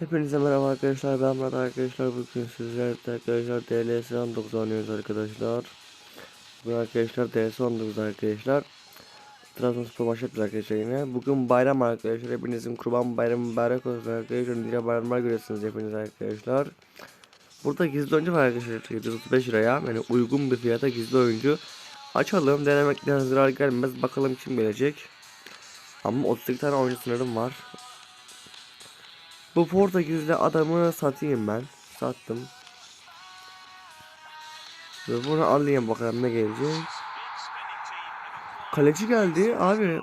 Hepinize merhaba arkadaşlar ben Murat arkadaşlar. Bugün sizlerle arkadaşlar DLS 19 oynuyoruz arkadaşlar. Bugün arkadaşlar DS 19 arkadaşlar. Trabzonspor maç yapacağız arkadaşlar yine. Bugün bayram arkadaşlar hepinizin kurban bayramı mübarek olsun arkadaşlar. Nice bayramlar görüyorsunuz hepiniz arkadaşlar. Burada gizli oyuncu var arkadaşlar 735 liraya. Yani uygun bir fiyata gizli oyuncu. Açalım denemekten zarar gelmez. Bakalım kim gelecek. Ama 32 tane oyuncu sınırım var bu Portekizli adamı satayım ben. Sattım. Ve bunu alayım bakalım ne gelecek. Kaleci geldi abi.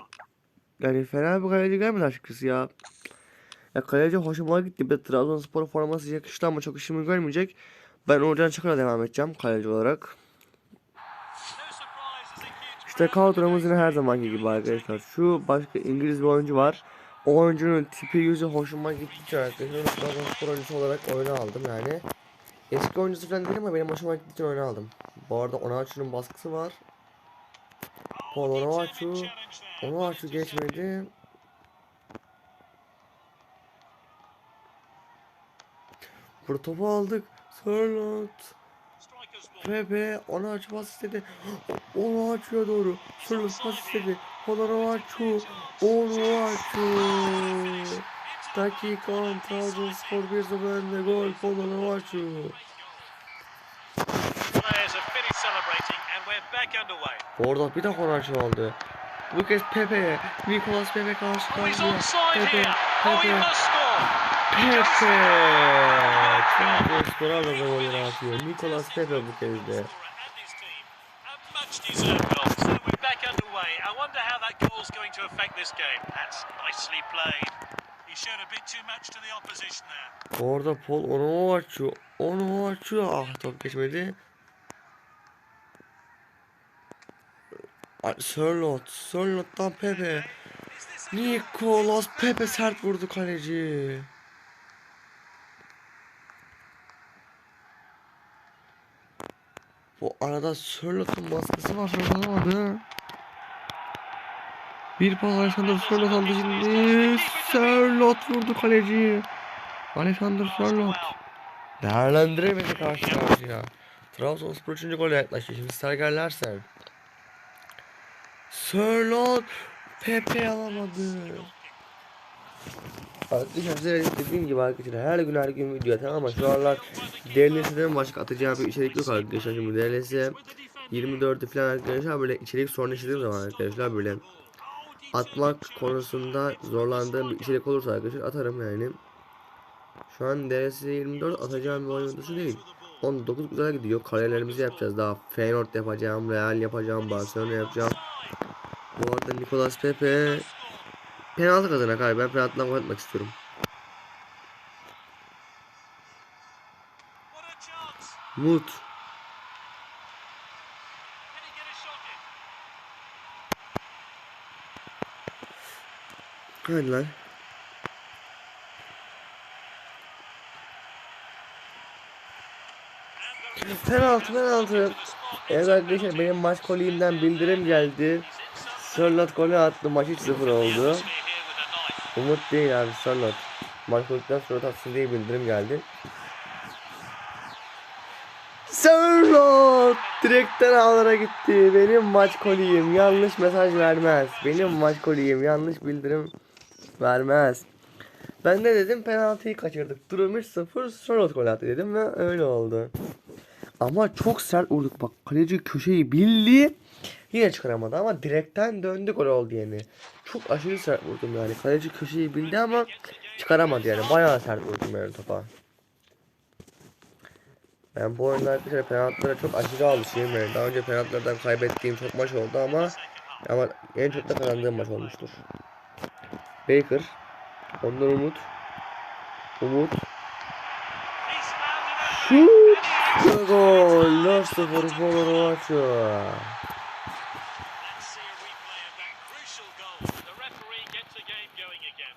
Yani fena bir kaleci gelmedi açıkçası ya. Ya kaleci hoşuma gitti. Bir Trabzonspor forması yakıştı ama çok işimi görmeyecek. Ben oradan Çakır'a devam edeceğim kaleci olarak. İşte kadromuz yine her zamanki gibi arkadaşlar. Şu başka İngiliz bir oyuncu var. Oyuncunun tipi yüzü hoşuma için arkadaşlar onu Trabzonspor oyuncusu olarak oyuna aldım yani. Eski oyuncusu falan değil ama benim hoşuma gittiği için oyuna aldım. Bu arada Onaçu'nun baskısı var. Paul Onaçu. Onaçu geçmedi. Burada topu aldık. Sörlot. Pepe onu aç pas istedi. Onu açıyor doğru. Sörlot pas istedi. Onu açıyor. Onu açıyor. Dakika 10 Trabzonspor 1-0 önde gol. Underway. Orada bir de Konaçı aldı. Bu kez Pepe. Nicolas Pepe karşı Oh, karşıya. Pepe. Oh, Pepe. Pepe. Trabzonspor arada golleri atıyor. Nicolas Pepe bu kez de. And his team. A much deserved goal. So we're back underway. I wonder how that goal's going to affect this game. That's nicely played. He showed a bit too much to the opposition there. Orada Paul onu açıyor. Onu açıyor. Ah top geçmedi. Sörlot. Sörlot'tan Pepe. Nicolas Pepe sert vurdu kaleci. Bu arada Sörlot'un baskısı var. Sörlot alamadı. Bir pas Alexander Sörlot aldı şimdi. Sörlot vurdu kaleci. Alexander Sörlot. Değerlendiremedi karşı karşıya. Trabzonspor 3. gole yaklaştı. Şimdi Sergen Larsen. Sörlot. Pepe alamadı. Arkadaşlar size dediğim gibi arkadaşlar her gün her gün video tamam ama şu aralar DLS'den başka atacağım bir içerik yok arkadaşlar şimdi DLS 24'ü falan arkadaşlar böyle içerik sorun yaşadığım zaman arkadaşlar böyle atmak konusunda zorlandığım bir içerik olursa arkadaşlar atarım yani. Şu an DLS 24 atacağım bir oyun değil. 19 güzel gidiyor. Kalelerimizi yapacağız daha. Feyenoord yapacağım, Real yapacağım, Barcelona yapacağım. Bu arada Nicolas Pepe penaltı kazanak abi. Ben penaltıdan gol atmak istiyorum. Mut. Hadi lan. Penaltı penaltı. Evet arkadaşlar benim maç koliyimden bildirim geldi. Sörlot golü attı maç 3-0 oldu. Umut değil abi Sörlot. Maç kolikten Sörlot atsın diye bildirim geldi. Sörlot direkten ağlara gitti. Benim maç koliyim yanlış mesaj vermez. Benim maç koliyim yanlış bildirim vermez. Ben de dedim penaltıyı kaçırdık. Durum 3-0 Sörlot gol attı dedim ve öyle oldu. Ama çok sert vurduk bak. Kaleci köşeyi bildi. Yine çıkaramadı ama direkten döndü gol oldu yani. Çok aşırı sert vurdum yani. Kaleci köşeyi bildi ama çıkaramadı yani. Bayağı sert vurdum yani topa. Ben bu oyunda arkadaşlar penaltılara çok aşırı alışığım yani. Daha önce penaltılardan kaybettiğim çok maç oldu ama ama en çok da kazandığım maç olmuştur. Baker. Ondan Umut. Umut. Şut! Gol! 4-0 Fenerbahçe. Let's see a replay of that crucial goal. The referee gets the game going again.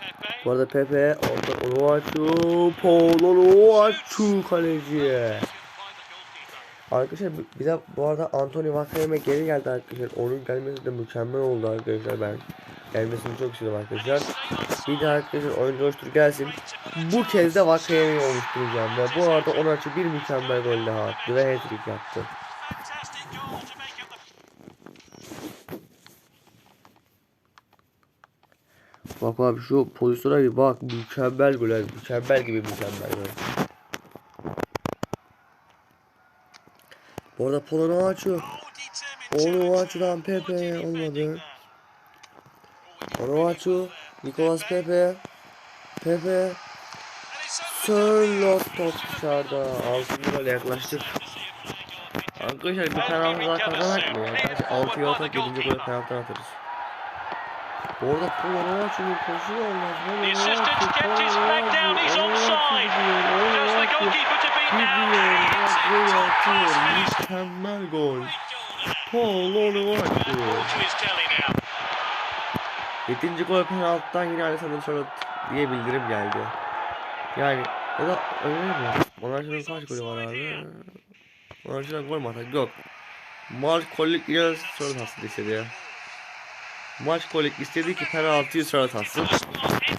Pepe. Bu arada Pepe oradan Onuachu, Paul Onuachu kaleci. Arkadaşlar bi- bize bu arada Anthony Vakayeme geri geldi arkadaşlar. Onun gelmesi de mükemmel oldu arkadaşlar ben. Gelmesini çok istedim arkadaşlar. Bir de arkadaşlar oyuncu oluştur gelsin. Bu kez de Vakayeme'yi oluşturacağım ve bu arada onun açı bir mükemmel gol daha attı ve hat-trick yaptı. Bak abi şu pozisyona bir bak mükemmel gol mükemmel gibi mükemmel gol. Bu arada Polo'nu açıyor. Onu açıdan Pepe olmadı. Onu açıyor. Nicolas Pepe. Pepe. Sörlot top dışarıda. Altın gol yaklaştık. Arkadaşlar bir penaltı daha kazanak mı ya? Kaç 6 yol atak 7. gol penaltı atarız. Bu arada Polo'nu açıyor. Koşuyor olmaz. The assistant kept his flag down. He's onside. Gidiyor. Gol atıyor. Mükemmel gol. His telly now. Yedinci gol penaltıdan yine Alessandro Sörlot diye bildirim geldi. Yani ya da öyle mi? Monarşı'nın kaç golü var abi? Monarşı'dan gol mü atak? Yok. Maç kolik ile Sörlot atsın istedi ya. Maç kolik istedi ki penaltıyı Sörlot atsın.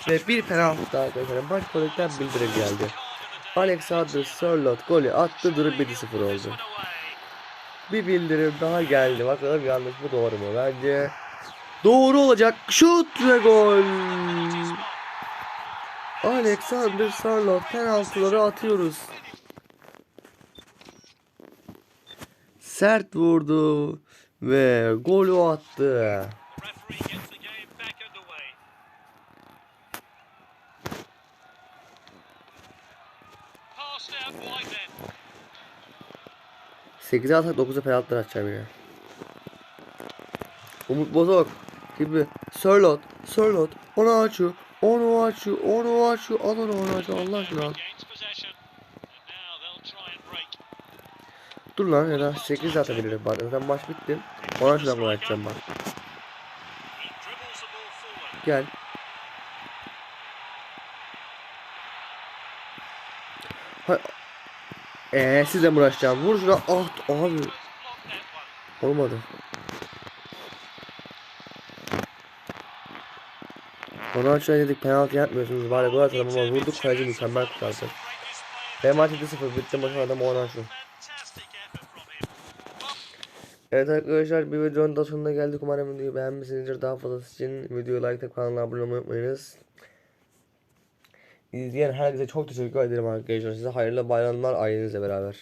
Ve bir penaltı daha arkadaşlar. Maç kolikten bildirim geldi. Alexander Sörlot golü attı durum 1-0 oldu. Bir bildirim daha geldi. Bakalım yanlış mı doğru mu? Bence doğru olacak. Şut ve gol. Alexander Sörlot penaltıları atıyoruz. Sert vurdu ve golü attı. 8'e atak 9'a penaltılar atacağım yine. Umut Bozok gibi Sörlot, Sörlot, onu açıyor, onu açıyor, onu açıyor, al onu onu açıyor Allah aşkına. Dur lan ya da 8 atabilirim bak zaten maç bitti. Ona şuradan gol atacağım bak. Gel. Ha Eee size mi uğraşacağım? Vur şuna. Ah abi. Olmadı. Ona açığa dedik penaltı yapmıyorsunuz bari gol atalım ama vurduk kaleci mükemmel kurtardı. Ve maç 2-0 bitti maçın adamı ona şu. Evet arkadaşlar bir videonun da sonuna geldik. Umarım videoyu beğenmişsinizdir. Daha fazlası için videoyu like atıp kanala abone olmayı unutmayınız. İzleyen herkese çok teşekkür ederim arkadaşlar. Size hayırlı bayramlar ailenizle beraber.